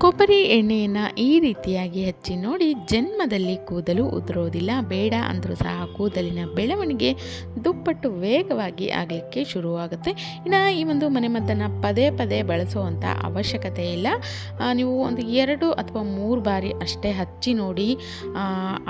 ಕೊಬ್ಬರಿ ಎಣ್ಣೆಯನ್ನು ಈ ರೀತಿಯಾಗಿ ಹಚ್ಚಿ ನೋಡಿ ಜನ್ಮದಲ್ಲಿ ಕೂದಲು ಉದುರೋದಿಲ್ಲ ಬೇಡ ಅಂದರೂ ಸಹ ಕೂದಲಿನ ಬೆಳವಣಿಗೆ ದುಪ್ಪಟ್ಟು ವೇಗವಾಗಿ ಆಗಲಿಕ್ಕೆ ಶುರುವಾಗುತ್ತೆ. ಇನ್ನು ಈ ಒಂದು ಮನೆಮದ್ದನ್ನು ಪದೇ ಪದೇ ಬಳಸುವಂಥ ಅವಶ್ಯಕತೆ ಇಲ್ಲ. ನೀವು ಒಂದು ಎರಡು ಅಥವಾ ಮೂರು ಬಾರಿ ಅಷ್ಟೇ ಹಚ್ಚಿ ನೋಡಿ ಆ,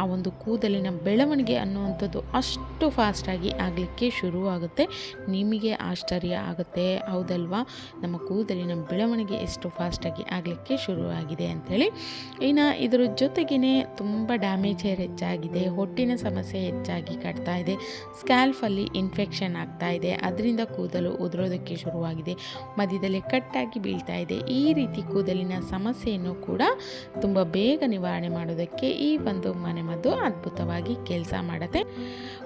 ಒಂದು ಕೂದಲಿನ ಬೆಳವಣಿಗೆ ಅನ್ನುವಂಥದ್ದು ಅಷ್ಟು ಫಾಸ್ಟಾಗಿ ಆಗಲಿಕ್ಕೆ ಶುರುವಾಗುತ್ತೆ. ನಿಮಗೆ ಆಶ್ಚರ್ಯ ಆಗುತ್ತೆ. ಹೌದಲ್ವಾ? ನಮ್ಮ ಕೂದಲಿನ ಬೆಳವಣಿಗೆ ಎಷ್ಟು ಫಾಸ್ಟಾಗಿ ಆಗಲಿಕ್ಕೆ ಶುರುವಾಗಿದೆ ಅಂಥೇಳಿ. ಇನ್ನು ಇದರ ಜೊತೆಗೇ ತುಂಬ ಡ್ಯಾಮೇಜ್ ಹೇರ್ ಹೆಚ್ಚಾಗಿದೆ, ಹೊಟ್ಟಿನ ಸಮಸ್ಯೆ ಹೆಚ್ಚಾಗಿ ಕಟ್ತಾ ಇದೆ ಸ್ಕ್ಯಾಲ್ಫಲ್ಲಿ ಇನ್ಫೆಕ್ಷನ್ ಆಗ್ತಾ ಇದೆ, ಅದರಿಂದ ಕೂದಲು ಉದುರೋದಕ್ಕೆ ಶುರುವಾಗಿದೆ, ಮಧ್ಯದಲ್ಲಿ ಕಟ್ಟಾಗಿ ಬೀಳ್ತಾ ಇದೆ. ಈ ರೀತಿ ಕೂದಲಿನ ಸಮಸ್ಯೆಯನ್ನು ಕೂಡ ತುಂಬ ಬೇಗ ನಿವಾರಣೆ ಮಾಡೋದಕ್ಕೆ ಈ ಒಂದು ಮನೆಮದ್ದು ಅದ್ಭುತವಾಗಿ ಕೆಲಸ ಮಾಡುತ್ತೆ.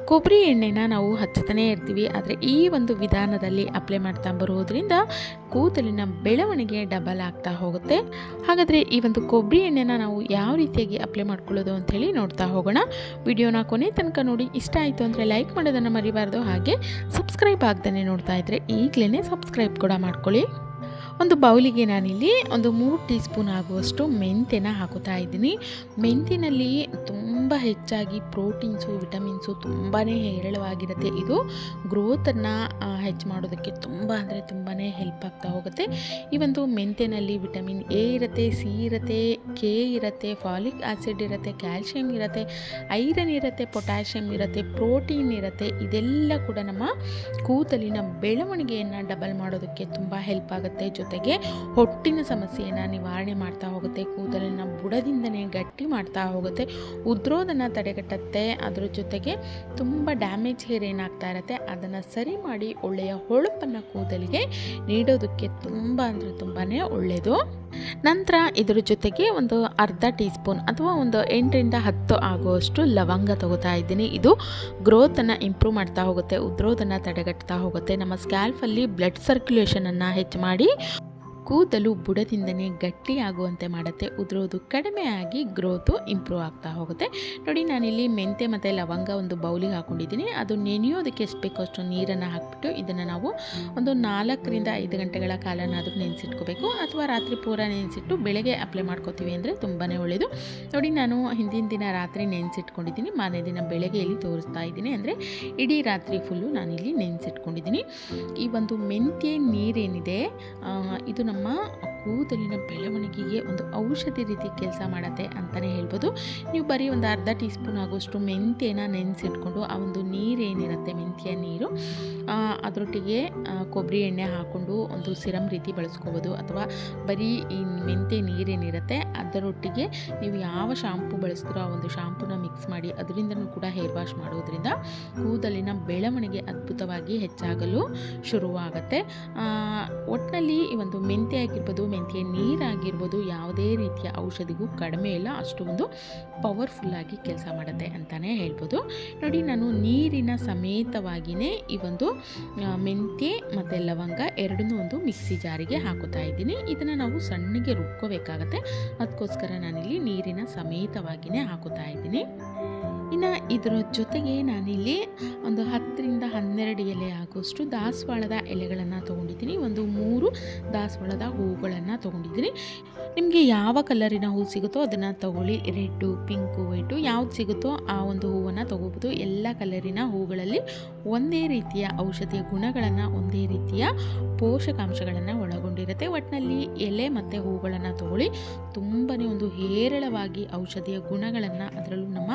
ಕೊಬ್ಬರಿ ಎಣ್ಣೆನ ನಾವು ಹಚ್ಚುತ್ತಾನೆ ಇರ್ತೀವಿ, ಆದರೆ ಈ ಒಂದು ವಿಧಾನದಲ್ಲಿ ಅಪ್ಲೈ ಮಾಡ್ತಾ ಬರೋದ್ರಿಂದ ಕೂದಲಿನ ಬೆಳವಣಿಗೆ ಡಬಲ್ ಆಗ್ತಾ ಹೋಗುತ್ತೆ. ಹಾಗಾದರೆ ಈ ಒಂದು ಕೊಬ್ಬರಿ ಎಣ್ಣೆನ ನಾವು ಯಾವ ರೀತಿಯಾಗಿ ಅಪ್ಲೈ ಮಾಡ್ಕೊಳ್ಳೋದು ಅಂಥೇಳಿ ನೋಡ್ತಾ ಹೋಗೋಣ. ವಿಡಿಯೋನ ಕೊನೆ ತನಕ ನೋಡಿ, ಇಷ್ಟ ಆಯಿತು ಅಂದರೆ ಲೈಕ್ ಮಾಡೋದನ್ನು ಮರಿಬಾರ್ದು. ಹಾಗೆ ಸಬ್ಸ್ಕ್ರೈಬ್ ಆಗ್ದೇ ನೋಡ್ತಾ ಇದ್ದರೆ ಈಗಲೇ ಸಬ್ಸ್ಕ್ರೈಬ್ ಕೂಡ ಮಾಡ್ಕೊಳ್ಳಿ. ಒಂದು ಬೌಲಿಗೆ ನಾನಿಲ್ಲಿ ಒಂದು ಮೂರು ಟೀ ಸ್ಪೂನ್ ಆಗುವಷ್ಟು ಮೆಂತ್ಯನ ಹಾಕುತ್ತಾ ಇದ್ದೀನಿ. ಮೆಂತಿನಲ್ಲಿ ತುಂಬ ಹೆಚ್ಚಾಗಿ ಪ್ರೋಟೀನ್ಸು, ವಿಟಮಿನ್ಸು ತುಂಬಾ ಹೇರಳವಾಗಿರುತ್ತೆ. ಇದು ಗ್ರೋತನ್ನು ಹೆಚ್ಚು ಮಾಡೋದಕ್ಕೆ ತುಂಬ ಅಂದರೆ ತುಂಬಾ ಹೆಲ್ಪ್ ಆಗ್ತಾ ಹೋಗುತ್ತೆ. ಈ ಒಂದು ಮೆಂತ್ಯನಲ್ಲಿ ವಿಟಮಿನ್ ಎ ಇರುತ್ತೆ, ಸಿ ಇರುತ್ತೆ, ಕೆ ಇರುತ್ತೆ, ಫಾಲಿಕ್ ಆ್ಯಸಿಡ್ ಇರುತ್ತೆ, ಕ್ಯಾಲ್ಶಿಯಂ ಇರುತ್ತೆ, ಐರನ್ ಇರುತ್ತೆ, ಪೊಟ್ಯಾಷಿಯಂ ಇರುತ್ತೆ, ಪ್ರೋಟೀನ್ ಇರುತ್ತೆ. ಇದೆಲ್ಲ ಕೂಡ ನಮ್ಮ ಕೂದಲಿನ ಬೆಳವಣಿಗೆಯನ್ನು ಡಬಲ್ ಮಾಡೋದಕ್ಕೆ ತುಂಬ ಹೆಲ್ಪ್ ಆಗುತ್ತೆ. ಜೊತೆಗೆ ಹೊಟ್ಟಿನ ಸಮಸ್ಯೆಯನ್ನು ನಿವಾರಣೆ ಮಾಡ್ತಾ ಹೋಗುತ್ತೆ. ಕೂದಲಿನ ಬುಡದಿಂದನೇ ಗಟ್ಟಿ ಮಾಡ್ತಾ ಹೋಗುತ್ತೆ. ಉದ್ರೋದನ್ನು ತಡೆಗಟ್ಟುತ್ತೆ. ಅದ್ರ ಜೊತೆಗೆ ತುಂಬ ಡ್ಯಾಮೇಜ್ ಹೇರ್ ಏನಾಗ್ತಾ ಇರುತ್ತೆ, ಅದನ್ನು ಸರಿ ಮಾಡಿ ಒಳ್ಳೆಯ ಹೊಳಪನ್ನು ಕೂದಲಿಗೆ ನೀಡೋದಕ್ಕೆ ತುಂಬ ಅಂದರೆ ತುಂಬಾ ಒಳ್ಳೆಯದು ನಂತರ ಇದರ ಜೊತೆಗೆ ಒಂದು ಅರ್ಧ ಟೀ ಸ್ಪೂನ್ ಅಥವಾ ಒಂದು ಎಂಟರಿಂದ ಹತ್ತು ಆಗುವಷ್ಟು ಲವಂಗ ತಗೋತಾ ಇದ್ದೀನಿ. ಇದು ಗ್ರೋತನ್ನು ಇಂಪ್ರೂವ್ ಮಾಡ್ತಾ ಹೋಗುತ್ತೆ ಉದ್ರೋದನ್ನು ತಡೆಗಟ್ತಾ ಹೋಗುತ್ತೆ. ನಮ್ಮ ಸ್ಕ್ಯಾಲ್ಫಲ್ಲಿ ಬ್ಲಡ್ ಸರ್ಕ್ಯುಲೇಷನನ್ನು ಹೆಚ್ಚು ಮಾಡಿ ಕೂದಲು ಬುಡದಿಂದನೇ ಗಟ್ಟಿಯಾಗುವಂತೆ ಮಾಡುತ್ತೆ. ಉದುರೋದು ಕಡಿಮೆ ಆಗಿ ಗ್ರೋತು ಇಂಪ್ರೂವ್ ಆಗ್ತಾ ಹೋಗುತ್ತೆ. ನೋಡಿ, ನಾನಿಲ್ಲಿ ಮೆಂತೆ ಮತ್ತು ಲವಂಗ ಒಂದು ಬೌಲಿಗೆ ಹಾಕ್ಕೊಂಡಿದ್ದೀನಿ ಅದು ನೆನೆಯೋದಕ್ಕೆ ಎಷ್ಟು ಬೇಕೋ ಅಷ್ಟು ನೀರನ್ನು ಹಾಕ್ಬಿಟ್ಟು ಇದನ್ನು ನಾವು ಒಂದು ನಾಲ್ಕರಿಂದ ಐದು ಗಂಟೆಗಳ ಕಾಲನಾದರೂ ನೆನೆಸಿಟ್ಕೋಬೇಕು. ಅಥವಾ ರಾತ್ರಿ ಪೂರ ನೆನೆಸಿಟ್ಟು ಬೆಳಗ್ಗೆ ಅಪ್ಲೈ ಮಾಡ್ಕೋತೀವಿ ಅಂದರೆ ತುಂಬಾ ಒಳ್ಳೆಯದು ನೋಡಿ, ನಾನು ಹಿಂದಿನ ದಿನ ರಾತ್ರಿ ನೆನೆಸಿಟ್ಕೊಂಡಿದ್ದೀನಿ. ಮಾರನೇ ದಿನ ಬೆಳಗ್ಗೆ ಇಲ್ಲಿ ತೋರಿಸ್ತಾ ಇದ್ದೀನಿ ಅಂದರೆ ಇಡೀ ರಾತ್ರಿ ಫುಲ್ಲು ನಾನಿಲ್ಲಿ ನೆನೆಸಿಟ್ಕೊಂಡಿದ್ದೀನಿ. ಈ ಒಂದು ಮೆಂತ್ಯ ನೀರೇನಿದೆ ಇದು ನಮ್ಮ ಕೂದಲಿನ ಬೆಳವಣಿಗೆಗೆ ಒಂದು ಔಷಧಿ ರೀತಿ ಕೆಲಸ ಮಾಡುತ್ತೆ ಅಂತಲೇ ಹೇಳ್ಬೋದು. ನೀವು ಬರೀ ಒಂದು ಅರ್ಧ ಟೀ ಸ್ಪೂನ್ ಆಗೋಷ್ಟು ಮೆಂತ್ಯನ ನೆನೆಸಿಟ್ಕೊಂಡು ಆ ಒಂದು ನೀರೇನಿರುತ್ತೆ ಮೆಂತ್ಯ ನೀರು ಅದರೊಟ್ಟಿಗೆ ಕೊಬ್ಬರಿ ಎಣ್ಣೆ ಹಾಕ್ಕೊಂಡು ಒಂದು ಸಿರಮ್ ರೀತಿ ಬಳಸ್ಕೋಬೋದು. ಅಥವಾ ಬರೀ ಈ ಮೆಂತ್ಯ ನೀರೇನಿರುತ್ತೆ ಅದರೊಟ್ಟಿಗೆ ನೀವು ಯಾವ ಶಾಂಪು ಬಳಸ್ತೀರೋ ಆ ಒಂದು ಶಾಂಪೂನ ಮಿಕ್ಸ್ ಮಾಡಿ ಅದರಿಂದನೂ ಕೂಡ ಹೇರ್ ವಾಶ್ ಮಾಡೋದ್ರಿಂದ ಕೂದಲಿನ ಬೆಳವಣಿಗೆ ಅದ್ಭುತವಾಗಿ ಹೆಚ್ಚಾಗಲು ಶುರುವಾಗುತ್ತೆ. ಒಟ್ಟಿನಲ್ಲಿ ಈ ಒಂದು ಮೆಂತ್ಯ ಆಗಿರ್ಬೋದು ಮೆಂತ್ಯ ನೀರಾಗಿರ್ಬೋದು ಯಾವುದೇ ರೀತಿಯ ಔಷಧಿಗೂ ಕಡಿಮೆ ಇಲ್ಲ. ಅಷ್ಟು ಒಂದು ಪವರ್ಫುಲ್ಲಾಗಿ ಕೆಲಸ ಮಾಡುತ್ತೆ ಅಂತಲೇ ಹೇಳ್ಬೋದು. ನೋಡಿ, ನಾನು ನೀರಿನ ಸಮೇತವಾಗಿಯೇ ಈ ಒಂದು ಮೆಂತ್ಯ ಮತ್ತು ಲವಂಗ ಎರಡನ್ನೂ ಒಂದು ಮಿಕ್ಸಿ ಜಾರಿಗೆ ಹಾಕುತ್ತಾ ಇದ್ದೀನಿ. ಇದನ್ನು ನಾವು ಸಣ್ಣಗೆ ರುಬ್ಕೋಬೇಕಾಗತ್ತೆ. ಅದಕ್ಕೋಸ್ಕರ ನಾನಿಲ್ಲಿ ನೀರಿನ ಸಮೇತವಾಗಿಯೇ ಹಾಕುತ್ತಾ ಇದ್ದೀನಿ. ಇನ್ನು ಇದರ ಜೊತೆಗೆ ನಾನಿಲ್ಲಿ ಒಂದು ಹತ್ತರಿಂದ ಹನ್ನೆರಡು ಎಲೆ ಆಗೋಷ್ಟು ದಾಸವಾಳದ ಎಲೆಗಳನ್ನು ತೊಗೊಂಡಿದ್ದೀನಿ. ಒಂದು ಮೂರು ದಾಸವಾಳದ ಹೂಗಳನ್ನು ತೊಗೊಂಡಿದ್ದೀನಿ. ನಿಮಗೆ ಯಾವ ಕಲರಿನ ಹೂ ಸಿಗುತ್ತೋ ಅದನ್ನು ತಗೊಳ್ಳಿ. ರೆಡ್ಡು, ಪಿಂಕು, ವೈಟು ಯಾವ್ದು ಸಿಗುತ್ತೋ ಆ ಒಂದು ಹೂವನ್ನು ತೊಗೋಬೋದು. ಎಲ್ಲ ಕಲರಿನ ಹೂಗಳಲ್ಲಿ ಒಂದೇ ರೀತಿಯ ಔಷಧಿಯ ಗುಣಗಳನ್ನು, ಒಂದೇ ರೀತಿಯ ಪೋಷಕಾಂಶಗಳನ್ನು ಒಳಗೊಂಡಿರುತ್ತೆ. ಒಟ್ಟಿನಲ್ಲಿ ಎಲೆ ಮತ್ತು ಹೂಗಳನ್ನು ತಗೊಳ್ಳಿ. ತುಂಬಾ ಒಂದು ಹೇರಳವಾಗಿ ಔಷಧಿಯ ಗುಣಗಳನ್ನು ಅದರಲ್ಲೂ ನಮ್ಮ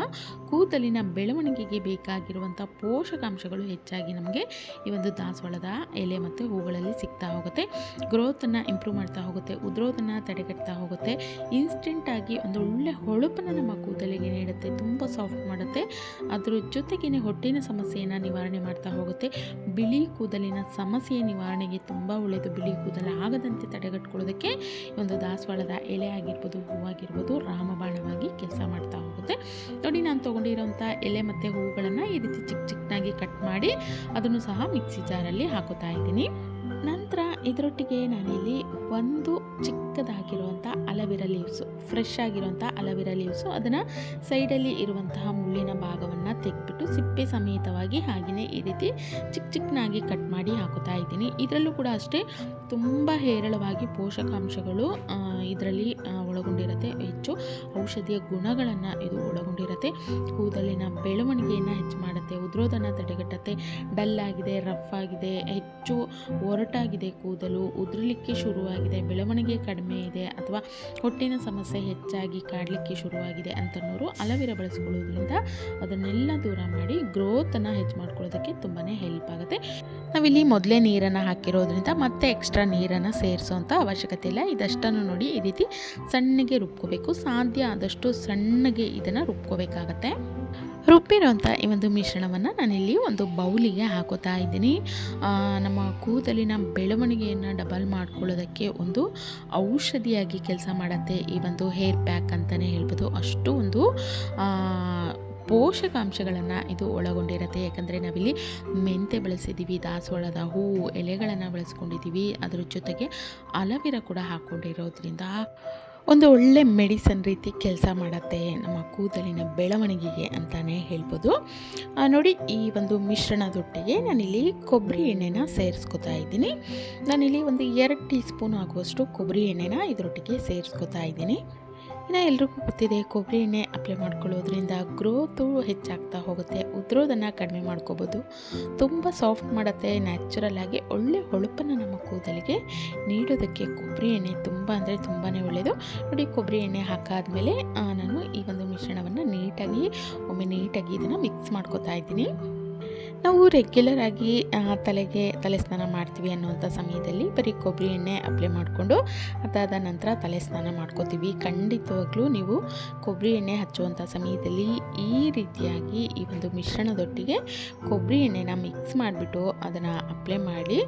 ಕೂದಲಿನ ಬೆಳವಣಿಗೆಗೆ ಬೇಕಾಗಿರುವಂಥ ಪೋಷಕಾಂಶಗಳು ಹೆಚ್ಚಾಗಿ ನಮಗೆ ಈ ಒಂದು ದಾಸವಾಳದ ಎಲೆ ಮತ್ತು ಹೂಗಳಲ್ಲಿ ಸಿಗ್ತಾ ಹೋಗುತ್ತೆ. ಗ್ರೋತನ್ನು ಇಂಪ್ರೂವ್ ಮಾಡ್ತಾ ಹೋಗುತ್ತೆ ಉದ್ರೋದನ್ನು ತಡೆಗಟ್ತಾ ಹೋಗುತ್ತೆ. ಇನ್ಸ್ಟೆಂಟಾಗಿ ಒಂದು ಒಳ್ಳೆ ಹೊಳಪನ್ನು ನಮ್ಮ ಕೂದಲಿಗೆ ನೀಡುತ್ತೆ, ತುಂಬ ಸಾಫ್ಟ್ ಮಾಡುತ್ತೆ. ಅದ್ರ ಜೊತೆಗೇ ಹೊಟ್ಟಿನ ಸಮಸ್ಯೆಯನ್ನು ನಿವಾರಣೆ ಮಾಡ್ತಾ ಹೋಗುತ್ತೆ. ಬಿಳಿ ಕೂದಲಿನ ಸಮಸ್ಯೆ ನಿವಾರಣೆಗೆ ತುಂಬ ಒಳ್ಳೆಯದು. ಬಿಳಿ ಕೂದಲು ಆಗದಂತೆ ತಡೆಗಟ್ಕೊಳ್ಳೋದಕ್ಕೆ ಈ ಒಂದು ದಾಸವಾಳದ ಎಲೆ ಆಗಿರ್ಬೋದು ಹೂವಾಗಿರ್ಬೋದು ರಾಮಬಾಣವಾಗಿ ಕೆಲಸ ಮಾಡ್ತಾ ಹೋಗುತ್ತೆ. ನೋಡಿ, ನಾನು ತೊಗೊಂಡಿರೋಂಥ ಎಲೆ ಮತ್ತು ಹೂಗಳನ್ನು ಈ ರೀತಿ ಚಿಕ್ಕ ಚಿಕ್ಕನಾಗಿ ಕಟ್ ಮಾಡಿ ಅದನ್ನು ಸಹ ಮಿಕ್ಸಿ ಜಾರಲ್ಲಿ ಹಾಕುತ್ತಾ ಇದ್ದೀನಿ. ನಂತರ ಇದರೊಟ್ಟಿಗೆ ನಾನಿಲ್ಲಿ ಒಂದು ಚಿಕ್ಕ ಚಿಕ್ಕದಾಗಿರುವಂಥ ಅಲವಿರ ಲೀವ್ಸು ಫ್ರೆಶ್ ಆಗಿರುವಂಥ ಅಲವಿರ ಲೀವ್ಸು ಅದನ್ನು ಸೈಡಲ್ಲಿ ಇರುವಂತಹ ಮುಳ್ಳಿನ ಭಾಗವನ್ನು ತೆಗೆದ್ಬಿಟ್ಟು ಸಿಪ್ಪೆ ಸಮೇತವಾಗಿ ಹಾಗೆಯೇ ಈ ರೀತಿ ಚಿಕ್ಕ ಚಿಕ್ಕನಾಗಿ ಕಟ್ ಮಾಡಿ ಹಾಕೋತಾ ಇದ್ದೀನಿ. ಇದರಲ್ಲೂ ಕೂಡ ಅಷ್ಟೇ ತುಂಬ ಹೇರಳವಾಗಿ ಪೋಷಕಾಂಶಗಳು ಇದರಲ್ಲಿ ಒಳಗೊಂಡಿರುತ್ತೆ. ಹೆಚ್ಚು ಔಷಧಿಯ ಗುಣಗಳನ್ನು ಇದು ಒಳಗೊಂಡಿರುತ್ತೆ. ಕೂದಲಿನ ಬೆಳವಣಿಗೆಯನ್ನು ಹೆಚ್ಚು ಮಾಡುತ್ತೆ ಉದ್ರೋದನ್ನು ತಡೆಗಟ್ಟುತ್ತೆ. ಡಲ್ ರಫ್ ಆಗಿದೆ ಹೆಚ್ಚು ಒರಟಾಗಿದೆ ಕೂದಲು, ಉದುರಲಿಕ್ಕೆ ಶುರುವಾಗಿದೆ, ಬೆಳವಣಿಗೆ ಕಡಿಮೆ ಇದೆ ಅಥವಾ ಹೊಟ್ಟಿನ ಸಮಸ್ಯೆ ಹೆಚ್ಚಾಗಿ ಕಾಡಲಿಕ್ಕೆ ಶುರುವಾಗಿದೆ ಅಂತನೋರು ಅಲವಿರ ಬಳಸ್ಕೊಳ್ಳೋದ್ರಿಂದ ಅದನ್ನೆಲ್ಲ ದೂರ ಮಾಡಿ ಗ್ರೋತನ್ನು ಹೆಚ್ಚು ಮಾಡ್ಕೊಳ್ಳೋದಕ್ಕೆ ತುಂಬಾ ಹೆಲ್ಪ್ ಆಗುತ್ತೆ. ನಾವಿಲ್ಲಿ ಮೊದಲೇ ನೀರನ್ನು ಹಾಕಿರೋದ್ರಿಂದ ಮತ್ತೆ ಎಕ್ಸ್ಟ್ರಾ ನೀರನ್ನು ಸೇರಿಸೋಂಥ ಅವಶ್ಯಕತೆ ಇಲ್ಲ. ಇದಷ್ಟನ್ನು ನೋಡಿ ಈ ರೀತಿ ಸಣ್ಣಗೆ ರುಬ್ಕೋಬೇಕು. ಸಾಧ್ಯ ಆದಷ್ಟು ಸಣ್ಣಗೆ ಇದನ್ನು ರುಬ್ಕೋಬೇಕಾಗತ್ತೆ. ರುಬ್ಬಿರೋಂಥ ಈ ಒಂದು ಮಿಶ್ರಣವನ್ನು ನಾನಿಲ್ಲಿ ಒಂದು ಬೌಲಿಗೆ ಹಾಕೋತಾ ಇದ್ದೀನಿ. ನಮ್ಮ ಕೂದಲಿನ ಬೆಳವಣಿಗೆಯನ್ನು ಡಬಲ್ ಮಾಡ್ಕೊಳ್ಳೋದಕ್ಕೆ ಒಂದು ಔಷಧಿಯಾಗಿ ಕೆಲಸ ಮಾಡುತ್ತೆ ಈ ಒಂದು ಹೇರ್ ಪ್ಯಾಕ್ ಅಂತಲೇ ಹೇಳ್ಬೋದು. ಅಷ್ಟು ಒಂದು ಪೋಷಕಾಂಶಗಳನ್ನು ಇದು ಒಳಗೊಂಡಿರುತ್ತೆ. ಯಾಕಂದರೆ ನಾವಿಲ್ಲಿ ಮೆಂತೆ ಬಳಸಿದ್ದೀವಿ ದಾಸವಾಳದ ಹೂವು ಎಲೆಗಳನ್ನು ಬಳಸ್ಕೊಂಡಿದ್ದೀವಿ ಅದರ ಜೊತೆಗೆ ಅಲವಿರ ಕೂಡ ಹಾಕ್ಕೊಂಡಿರೋದ್ರಿಂದ ಒಂದು ಒಳ್ಳೆ ಮೆಡಿಸನ್ ರೀತಿ ಕೆಲಸ ಮಾಡುತ್ತೆ ನಮ್ಮ ಕೂದಲಿನ ಬೆಳವಣಿಗೆಗೆ ಅಂತಲೇ ಹೇಳ್ಬೋದು. ನೋಡಿ ಈ ಒಂದು ಮಿಶ್ರಣದೊಟ್ಟಿಗೆ ನಾನಿಲ್ಲಿ ಕೊಬ್ಬರಿ ಎಣ್ಣೆನ ಸೇರಿಸ್ಕೊತಾ ಇದ್ದೀನಿ. ನಾನಿಲ್ಲಿ ಒಂದು ಎರಡು ಟೀ ಸ್ಪೂನ್ ಆಗುವಷ್ಟು ಕೊಬ್ಬರಿ ಎಣ್ಣೆನ ಇದರೊಟ್ಟಿಗೆ ಸೇರಿಸ್ಕೊತಾ ಇದ್ದೀನಿ. ಇನ್ನು ಎಲ್ರಿಗೂ ಗೊತ್ತಿದೆ, ಕೊಬ್ಬರಿ ಎಣ್ಣೆ ಅಪ್ಲೈ ಮಾಡ್ಕೊಳ್ಳೋದ್ರಿಂದ ಗ್ರೋತು ಹೆಚ್ಚಾಗ್ತಾ ಹೋಗುತ್ತೆ. ಉದ್ರೋದನ್ನು ಕಡಿಮೆ ಮಾಡ್ಕೋಬೋದು. ತುಂಬ ಸಾಫ್ಟ್ ಮಾಡುತ್ತೆ ನ್ಯಾಚುರಲ್ ಆಗಿ ಒಳ್ಳೆ ಹೊಳಪನ್ನು ನಮ್ಮ ಕೂದಲಿಗೆ ನೀಡೋದಕ್ಕೆ ಕೊಬ್ಬರಿ ಎಣ್ಣೆ ತುಂಬ ಅಂದರೆ ತುಂಬಾ ಒಳ್ಳೆಯದು ನೋಡಿ, ಕೊಬ್ಬರಿ ಎಣ್ಣೆ ಹಾಕಾದ್ಮೇಲೆ ನಾನು ಈ ಒಂದು ಮಿಶ್ರಣವನ್ನು ನೀಟಾಗಿ, ಒಮ್ಮೆ ನೀಟಾಗಿ ಇದನ್ನು ಮಿಕ್ಸ್ ಮಾಡ್ಕೋತಾ ಇದ್ದೀನಿ. ನಾವು ರೆಗ್ಯುಲರ್ ಆಗಿ ತಲೆಗೆ ತಲೆ ಸ್ನಾನ ಮಾಡ್ತೀವಿ ಅನ್ನುವಂಥ ಸಮಯದಲ್ಲಿ ಬರೀ ಕೊಬ್ಬರಿ ಎಣ್ಣೆ ಅಪ್ಲೈ ಮಾಡಿಕೊಂಡು, ಅದಾದ ನಂತರ ತಲೆ ಸ್ನಾನ ಮಾಡ್ಕೋತೀವಿ. ಖಂಡಿತವಾಗ್ಲೂ ನೀವು ಕೊಬ್ಬರಿ ಎಣ್ಣೆ ಹಚ್ಚುವಂಥ ಸಮಯದಲ್ಲಿ ಈ ರೀತಿಯಾಗಿ ಈ ಒಂದು ಮಿಶ್ರಣದೊಟ್ಟಿಗೆ ಕೊಬ್ಬರಿ ಎಣ್ಣೆನ ಮಿಕ್ಸ್ ಮಾಡಿಬಿಟ್ಟು ಅದನ್ನು ಅಪ್ಲೈ ಮಾಡಿ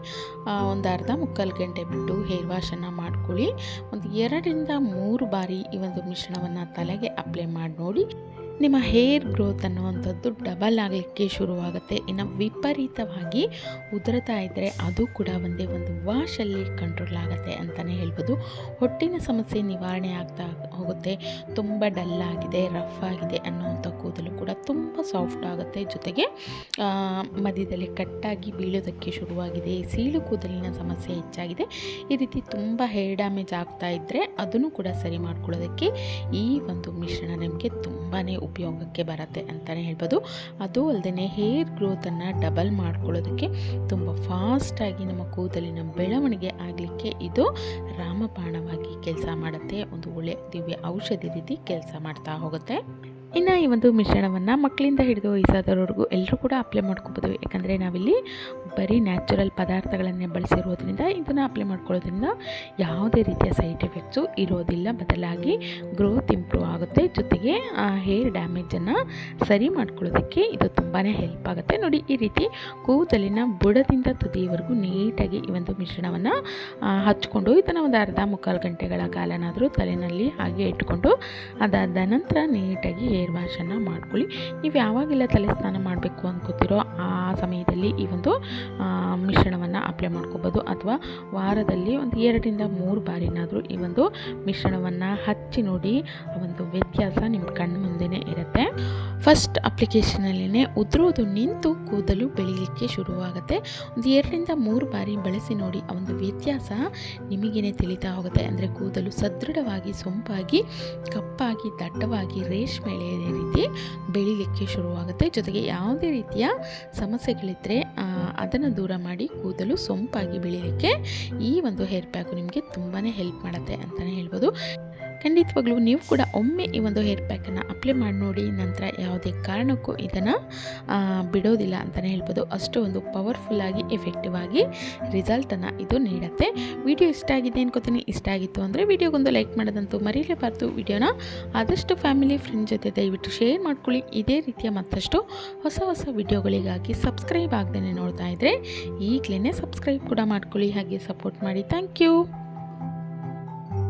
ಒಂದು ಅರ್ಧ ಮುಕ್ಕಾಲು ಗಂಟೆ ಬಿಟ್ಟು ಹೇರ್ ವಾಶನ್ನು ಮಾಡ್ಕೊಳ್ಳಿ. ಒಂದು ಎರಡರಿಂದ ಮೂರು ಬಾರಿ ಈ ಒಂದು ಮಿಶ್ರಣವನ್ನು ತಲೆಗೆ ಅಪ್ಲೈ ಮಾಡಿ ನೋಡಿ. ನಿಮ್ಮ ಹೇರ್ ಗ್ರೋತ್ ಅನ್ನುವಂಥದ್ದು ಡಬಲ್ ಆಗಲಿಕ್ಕೆ ಶುರುವಾಗುತ್ತೆ. ಇನ್ನು ವಿಪರೀತವಾಗಿ ಉದುರತಾ ಇದ್ದರೆ ಅದು ಕೂಡ ಒಂದೇ ಒಂದು ವಾಶಲ್ಲಿ ಕಂಟ್ರೋಲ್ ಆಗುತ್ತೆ ಅಂತಲೇ ಹೇಳ್ಬೋದು. ಹೊಟ್ಟಿನ ಸಮಸ್ಯೆ ನಿವಾರಣೆ ಆಗ್ತಾ ಹೋಗುತ್ತೆ. ತುಂಬ ಡಲ್ ಆಗಿದೆ ರಫ್ ಆಗಿದೆ ಅನ್ನುವಂಥ ಕೂದಲು ಕೂಡ ತುಂಬ ಸಾಫ್ಟ್ ಆಗುತ್ತೆ. ಜೊತೆಗೆ ಮಧ್ಯದಲ್ಲಿ ಕಟ್ಟಾಗಿ ಬೀಳೋದಕ್ಕೆ ಶುರುವಾಗಿದೆ. ಸೀಳು ಕೂದಲಿನ ಸಮಸ್ಯೆ ಹೆಚ್ಚಾಗಿದೆ. ಈ ರೀತಿ ತುಂಬ ಹೇರ್ ಡ್ಯಾಮೇಜ್ ಆಗ್ತಾ ಇದ್ದರೆ ಅದನ್ನು ಕೂಡ ಸರಿ ಮಾಡ್ಕೊಳ್ಳೋದಕ್ಕೆ ಈ ಒಂದು ಮಿಶ್ರಣ ನಿಮಗೆ ತುಂಬಾ ಉಪಯೋಗಕ್ಕೆ ಬರುತ್ತೆ ಅಂತಲೇ ಹೇಳ್ಬೋದು. ಅದು ಅಲ್ಲದೆ ಹೇರ್ ಗ್ರೋತನ್ನು ಡಬಲ್ ಮಾಡ್ಕೊಳ್ಳೋದಕ್ಕೆ ತುಂಬ ಫಾಸ್ಟಾಗಿ ನಮ್ಮ ಕೂದಲಿನ ಬೆಳವಣಿಗೆ ಆಗಲಿಕ್ಕೆ ಇದು ರಾಮಬಾಣವಾಗಿ ಕೆಲಸ ಮಾಡುತ್ತೆ. ಒಂದು ಒಳ್ಳೆ ದಿವ್ಯ ಔಷಧಿ ರೀತಿ ಕೆಲಸ ಮಾಡ್ತಾ ಹೋಗುತ್ತೆ. ಇನ್ನು ಈ ಒಂದು ಮಿಶ್ರಣವನ್ನು ಮಕ್ಕಳಿಂದ ಹಿಡಿದು ವಯಸ್ಸಾದವರೆಗೂ ಎಲ್ಲರೂ ಕೂಡ ಅಪ್ಲೈ ಮಾಡ್ಕೋಬೋದು. ಯಾಕಂದರೆ ನಾವಿಲ್ಲಿ ಬರೀ ನ್ಯಾಚುರಲ್ ಪದಾರ್ಥಗಳನ್ನೇ ಬಳಸಿರೋದ್ರಿಂದ ಇದನ್ನು ಅಪ್ಲೈ ಮಾಡ್ಕೊಳ್ಳೋದ್ರಿಂದ ಯಾವುದೇ ರೀತಿಯ ಸೈಡ್ ಎಫೆಕ್ಟ್ಸು ಇರೋದಿಲ್ಲ. ಬದಲಾಗಿ ಗ್ರೋತ್ ಇಂಪ್ರೂವ್ ಆಗುತ್ತೆ. ಜೊತೆಗೆ ಹೇರ್ ಡ್ಯಾಮೇಜನ್ನು ಸರಿ ಮಾಡ್ಕೊಳ್ಳೋದಕ್ಕೆ ಇದು ತುಂಬಾ ಹೆಲ್ಪ್ ಆಗುತ್ತೆ. ನೋಡಿ, ಈ ರೀತಿ ಕೂದಲಿನ ಬುಡದಿಂದ ತುದಿಯವರೆಗೂ ನೀಟಾಗಿ ಈ ಒಂದು ಮಿಶ್ರಣವನ್ನು ಹಚ್ಕೊಂಡು ಇದನ್ನು ಒಂದು ಅರ್ಧ ಮುಕ್ಕಾಲು ಗಂಟೆಗಳ ಕಾಲನಾದರೂ ತಲೆಯಲ್ಲಿ ಹಾಗೆ ಇಟ್ಕೊಂಡು ಅದಾದ ನಂತರ ನೀಟಾಗಿ ಹೇರ್ ವಾಶನ್ನು ಮಾಡ್ಕೊಳ್ಳಿ. ನೀವು ಯಾವಾಗೆಲ್ಲ ತಲೆ ಸ್ನಾನ ಮಾಡಬೇಕು ಅನ್ಕೋತಿರೋ ಆ ಸಮಯದಲ್ಲಿ ಈ ಒಂದು ಮಿಶ್ರಣವನ್ನು ಅಪ್ಲೈ ಮಾಡ್ಕೋಬೋದು. ಅಥವಾ ವಾರದಲ್ಲಿ ಒಂದು ಎರಡರಿಂದ ಮೂರು ಬಾರಿನಾದರೂ ಈ ಒಂದು ಮಿಶ್ರಣವನ್ನು ಹಚ್ಚಿ ನೋಡಿ ಒಂದು ವ್ಯತ್ಯಾಸ ನಿಮ್ಮ ಕಣ್ಣು ಮುಂದೆನೇ ಇರುತ್ತೆ. ಫಸ್ಟ್ ಅಪ್ಲಿಕೇಶನಲ್ಲೇ ಉದುರೋದು ನಿಂತು ಕೂದಲು ಬೆಳೀಲಿಕ್ಕೆ ಶುರುವಾಗುತ್ತೆ. ಒಂದು ಎರಡರಿಂದ ಮೂರು ಬಾರಿ ಬಳಸಿ ನೋಡಿ ಆ ಒಂದು ವ್ಯತ್ಯಾಸ ನಿಮಗೇನೆ ತಿಳಿತಾ ಹೋಗುತ್ತೆ. ಅಂದರೆ ಕೂದಲು ಸದೃಢವಾಗಿ, ಸೊಂಪಾಗಿ, ಕಪ್ಪಾಗಿ, ದಟ್ಟವಾಗಿ ರೇಷ್ಮೆ ರೀತಿ ಬೆಳಿಲಿಕ್ಕೆ ಶುರುವಾಗುತ್ತೆ. ಜೊತೆಗೆ ಯಾವುದೇ ರೀತಿಯ ಸಮಸ್ಯೆಗಳಿದ್ದರೆ ಅದನ್ನು ದೂರ ಮಾಡಿ ಕೂದಲು ಸೊಂಪಾಗಿ ಬೆಳೀಲಿಕ್ಕೆ ಈ ಒಂದು ಹೇರ್ ಪ್ಯಾಕು ನಿಮಗೆ ತುಂಬಾ ಹೆಲ್ಪ್ ಮಾಡುತ್ತೆ ಅಂತಲೇ ಹೇಳ್ಬೋದು. ಖಂಡಿತವಾಗ್ಲೂ ನೀವು ಕೂಡ ಒಮ್ಮೆ ಈ ಒಂದು ಹೇರ್ ಪ್ಯಾಕನ್ನು ಅಪ್ಲೈ ಮಾಡಿ ನೋಡಿ, ನಂತರ ಯಾವುದೇ ಕಾರಣಕ್ಕೂ ಇದನ್ನು ಬಿಡೋದಿಲ್ಲ ಅಂತಲೇ ಹೇಳ್ಬೋದು. ಅಷ್ಟು ಒಂದು ಪವರ್ಫುಲ್ಲಾಗಿ ಎಫೆಕ್ಟಿವ್ ಆಗಿ ರಿಸಲ್ಟನ್ನು ಇದು ನೀಡುತ್ತೆ. ವಿಡಿಯೋ ಇಷ್ಟ ಆಗಿದೆ ಅನ್ಕೋತೀನಿ. ಇಷ್ಟ ಆಗಿತ್ತು ಅಂದರೆ ವಿಡಿಯೋಗೊಂದು ಲೈಕ್ ಮಾಡೋದಂತೂ ಮರೀಲೇಬಾರ್ದು. ವಿಡಿಯೋನ ಆದಷ್ಟು ಫ್ಯಾಮಿಲಿ ಫ್ರೆಂಡ್ ಜೊತೆ ದಯವಿಟ್ಟು ಶೇರ್ ಮಾಡ್ಕೊಳ್ಳಿ. ಇದೇ ರೀತಿಯ ಮತ್ತಷ್ಟು ಹೊಸ ಹೊಸ ವಿಡಿಯೋಗಳಿಗಾಗಿ ಸಬ್ಸ್ಕ್ರೈಬ್ ಆಗದೇ ನೋಡ್ತಾ ಇದ್ದರೆ ಈಗಲೇ ಸಬ್ಸ್ಕ್ರೈಬ್ ಕೂಡ ಮಾಡ್ಕೊಳ್ಳಿ. ಹಾಗೆ ಸಪೋರ್ಟ್ ಮಾಡಿ. Thank you